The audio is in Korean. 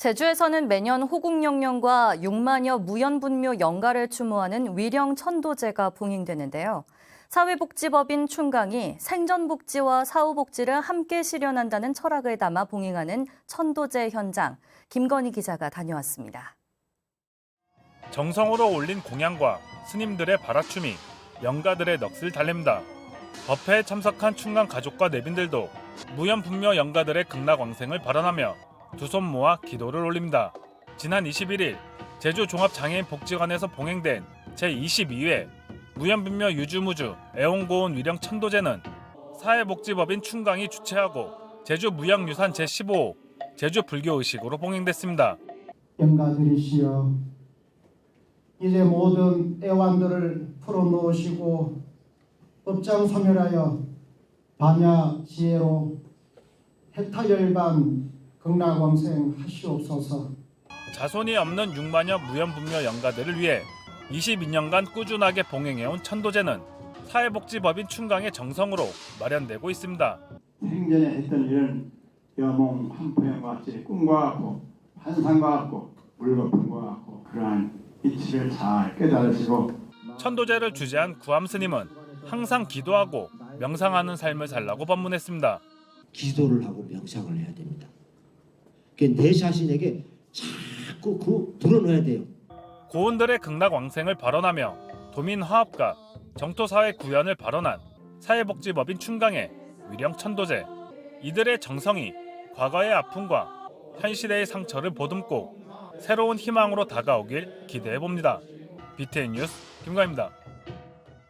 제주에서는 매년 호국영령과 6만여 무연분묘 영가를 추모하는 위령 천도제가 봉행되는데요. 사회복지법인 충강이 생전복지와 사후복지를 함께 실현한다는 철학을 담아 봉행하는 천도제 현장, 김건희 기자가 다녀왔습니다. 정성으로 올린 공양과 스님들의 바라춤이 영가들의 넋을 달랩니다. 법회에 참석한 충강 가족과 내빈들도 무연분묘 영가들의 극락왕생을 발언하며 두 손 모아 기도를 올립니다. 지난 21일 제주 종합장애인 복지관에서 봉행된 제22회 무연분묘 유주무주 애용고온 위령 천도제는 사회복지법인 충강이 주최하고 제주 무형유산 제15호 제주 불교의식으로 봉행됐습니다. 영가들이시여 이제 모든 애완들을 풀어놓으시고 업장소멸하여 반야 지혜로 해타열반 극락왕생 하시옵소서 자손이 없는 6만여 무연분묘 영가들을 위해 22년간 꾸준하게 봉행해온 천도제는 사회복지법인 충강의 정성으로 마련되고 있습니다. 생전에 했던 일은 여몽 한포형과 같이 꿈과 같고 환상과 같고 물거품과 같고 그러한 이치를 잘 깨달으시고 천도제를 주재한 구암 스님은 항상 기도하고 명상하는 삶을 살라고 법문했습니다. 기도를 하고 명상을 해야 됩니다. 내 자신에게 자꾸 그 드러내야 돼요. 고운들의 극락 왕생을 발언하며 도민 화합과 정토사회 구현을 발언한 사회복지법인 충강의 위령 천도제 이들의 정성이 과거의 아픔과 현실의 상처를 보듬고 새로운 희망으로 다가오길 기대해 봅니다. BTN 뉴스 김가입니다.